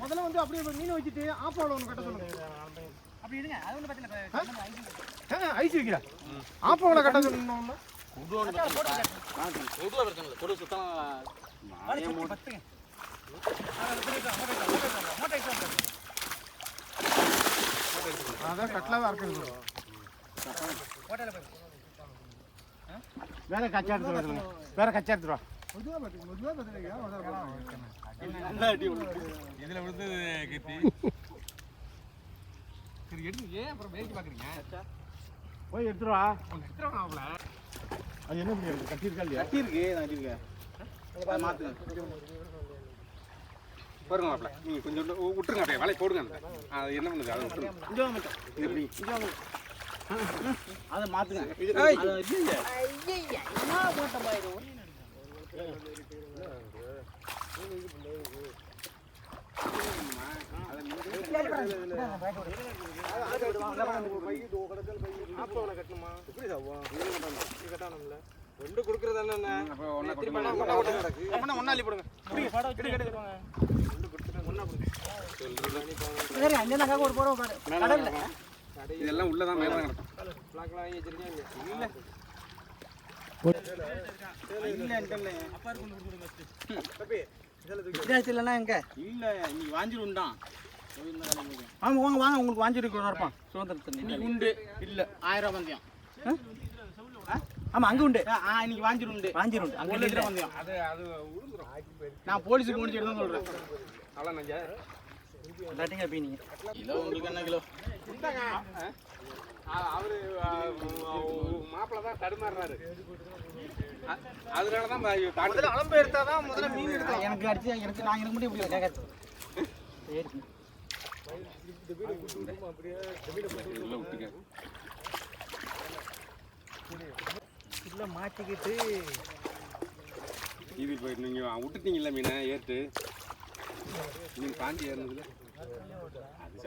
முதல்ல வந்து அப்படியே மீன் வச்சுட்டு ஆப்பாவில் ஒன்று கட்ட சொல்லுங்க. அப்படி இருங்க அது இல்லை. ஏங்க ஐஸ் வைக்கிறா? ஆப்பாவில் கட்ட கொடுவா பிரச்சனை இல்லை. கொடு சுத்தம். பத்துங்க. அதான் ஹோட்டலில் போய் வேற கச்சா எடுத்து வருதுங்க வேற கச்சா எடுத்துட்டு வா. மெதுவாக பார்த்து மெதுவாக இதுல விழுந்து கீர்த்தி. சரி எடுத்து ஏன் அப்புறம் வேடிக்கை பாக்குறீங்க போய் எடுத்துட்டு வா. எடுத்துருவாங்க அது என்ன பண்ணி கட்டியிருக்கா இல்லையா? கட்டியிருக்கு நான் மாத்துங்க பாருங்க மாப்பிள நீங்க கொஞ்சம் விட்டு- விட்டுருங்க அப்படியே வலை போடுங்க அந்த. அது என்ன பண்ணுது அதை விட்டுருங்க இங்கே வாங்க மச்சான். இது எப்படி அதை மாற்றுங்க ஏய். அதை இல்லைங்க ரெண்டு கொடுக்கறது என்ன அப்போ ஒண்ணா கொண்டு ஒன்றா ஒன்றா அள்ளி போடுங்க. சரி அஞ்சனாக்காக ஒரு போகிறோம் பாரு. கடல்ல இதெல்லாம் உள்ளதான் மேல கிடக்கும். வித்தியாசம் இல்லைன்னா எங்க? இல்லை இன்னைக்கு வாஞ்சிருந்தான் வாங்க வாங்க வாங்க. உங்களுக்கு வாங்கிட்டு இருப்பான் சுதந்திரத்தை உண்டு. இல்லை ஆயிரம் ரூபா பந்தயம். ஆமா அங்க உண்டு. இன்னைக்கு வாஞ்சிரு உண்டு. வாங்கிரும் அங்க அங்கே இல்லை. பந்தயம் அது அது நான் போலீஸுக்கு முடிச்சுட்டு தான் சொல்கிறேன் அவ்வளோ நஞ்சா? எல்லாத்தையும் கேட்பீங்க நீங்க. கிலோ உங்களுக்கு என்ன கிலோ? அவரு மாப்பிள்ள தான் தடுமாறுறாரு. அதனால தான் முதல்ல அளம்பு எடுத்தால் தான் முதல்ல மீன் எடுக்கலாம். எனக்கு அடிச்சு எனக்கு நான் எனக்கு மட்டும் இப்படி கேட்கறது. சரி விட்டுக்க உள்ள மாட்டிக்கிட்டு. இது இப்போ நீங்கள் விட்டுட்டீங்கல்ல மீனை ஏற்று நீங்கள் தாண்டி ஏறினதுல. அது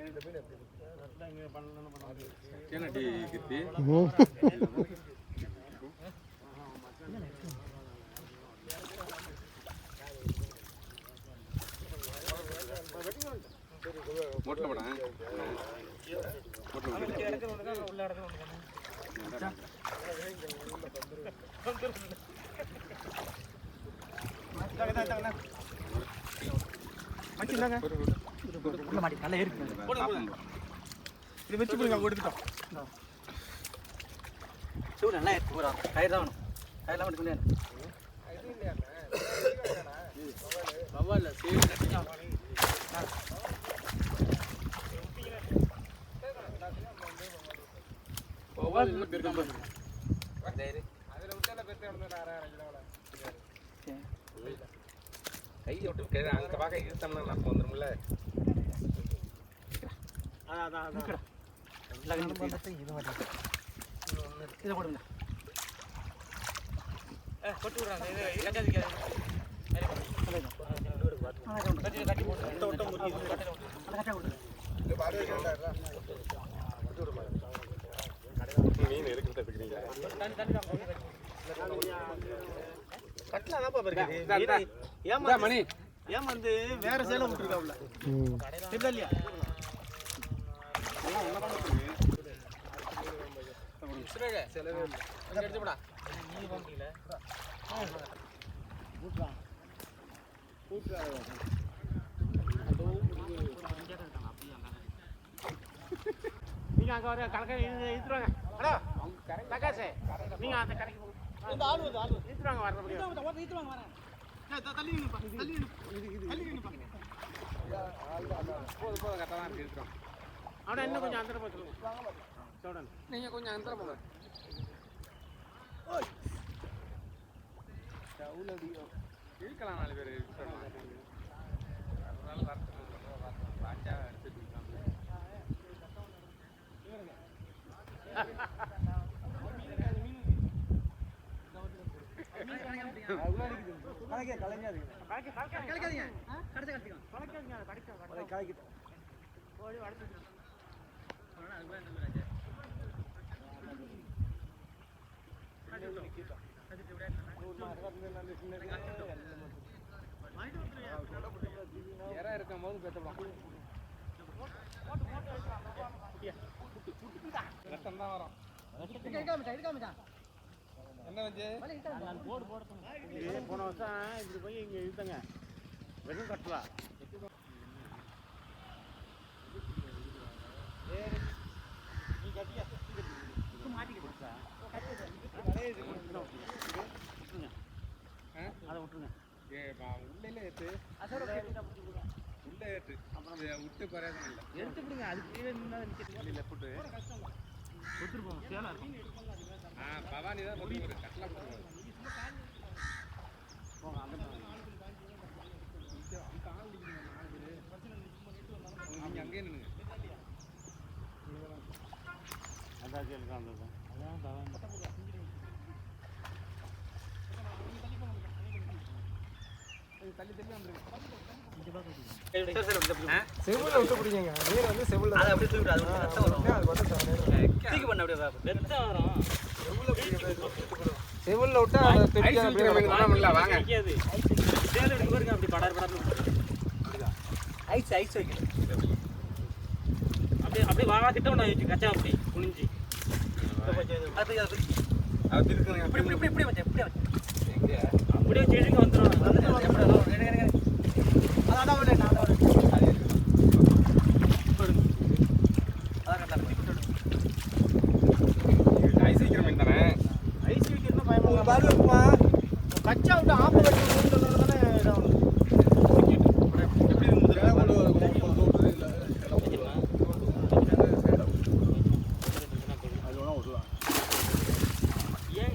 ஏறிட்டு என்னடி கீர்த்தி? மொட்டை படம் மொட்டை உள்ள இடத்துல உள்ள மாட்டி நல்லா இருக்கு இது வச்சு போடுங்க அவங்க சூடு நல்லா இருக்கு பூரா கயிறு தான் வேணும் கயிறுலாம் மட்டும் கொண்டு சரி கை விட்டு அந்த பக்கம் இழுத்தோம்னா நம்ம வந்துரும்ல அதான் அதான் இது இதை போடுங்க கொட்டு விடுறாங்க இது கட்டி போட்டு மீன் தண்ணி தண்ணி வாங்க கட்டில அதான்ப்பா இருக்குது இந்தா, இந்தா. ஏமா மணி. ஏன் வந்து வேற சேலை விட்டுருக்காப்ல தெரியல இல்லையா? நீங்க அங்க வர கலக்க இழுத்துருவாங்க பிரகாஷ் நீங்க அந்த கடைக்கு இந்த ஆளு வந்து ஆளு இழுத்துருவாங்க வர முடியும் இழுத்துவாங்க வரேன் தள்ளி நின்னுப்பா தள்ளி நின்னு தள்ளி நின்னுப்பா போதும் போதும் கரெக்டாக தான் இருக்கு இருக்கிறோம் அவனை இன்னும் கொஞ்சம் அந்தர போய் சொல்லுங்க சோழன் நீங்கள் கொஞ்சம் அந்த போங்க இழுக்கலாம் நாலு பேர் இழுக்கலாம் கலைக்காதீங்க கடைசி கட்டிக்கலாம் கலக்காதீங்க. கலைக்கிட்டோம். இறை இருக்கும் போது பெற்றலாம் ரத்தம் தான் வரும் என்ன இது போன வருஷம் இப்படி போய் இங்க இழுத்தங்க. வெறும் கட்டலா அதை விட்டுருங்க. உள்ளே ஏற்று உள்ளே ஏற்று அப்புறம்? விட்டு பிரயோஜனம் இல்லை. எடுத்து விடுங்க அது கீழே நின்னா நிற்கிறது இல்லை போட்டு. கொடுத்துருப்போம் சேலம் இருக்கும் பவானி தான் போட்டு நீங்கள் அங்கேயே நின்னுங்க அதான் அந்த அதான் பவானி தள்ளி விட்டு பிடிங்க நீர் வந்து செவில் அதை அப்படியே தூக்கி அது ரத்தம் வரும். அது மட்டும் தவறு. பண்ண அப்படியே வா. ரத்தம் வரும். செவுல்ல விட்டா அதை வைக்கிற மாதிரி இல்லை வாங்க. சேலை பாருங்க, அப்படி படார் படார்னு ஐஸ் ஐஸ் வைக்கணும். அப்படியே அப்படியே வா கிட்ட ஒன்று வச்சு கச்சா அப்படி குனிஞ்சு. அது அது அது திருக்குங்க இப்படி இப்படி இப்படி வச்சேன் இப்படி எங்கே? அப்படியே வச்சு இழுங்க வந்துடும் அதான் அதான் விடு, நான் அதான் விடு. அதான் கரெக்டாக ஐஸ் வைக்கிற மீன் தானே ஐஸ் வைக்கணும் பயமா உங்க பாரு இருக்குமா கச்சா விட்டு ஆப்ப கட்டி ஊத்துறது தானே இதாகும். ஏன்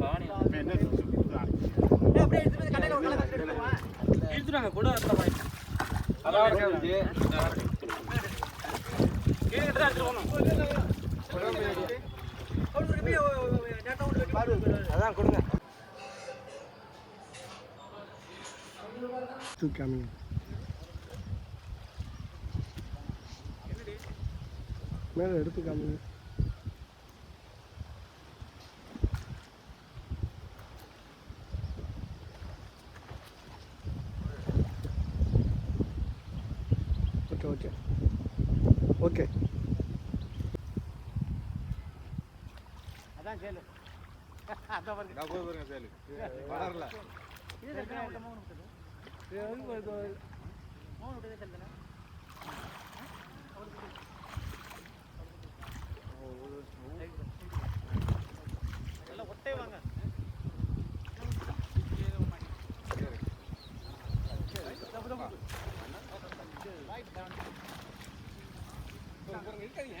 பவானி இழுத்துட்டாங்க கூட ரத்தம் அதான் இருக்காது கீழே கிட்ட தான் எடுத்துட்டு கொடுங்க. தூக்காமீங்க மேலே எடுத்து காமிங்க. ஓகே ஓகே ஓகே அதான் சேலு அதான் பாருங்க நான் போய் பாருங்க சேலு. வளரல. இது எத்தனை விட்ட தெரியல எல்லாம் ஒட்டே வாங்க இருக்காதீங்க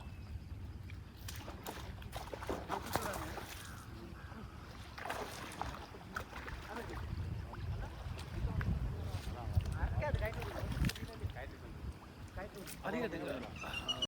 tengo.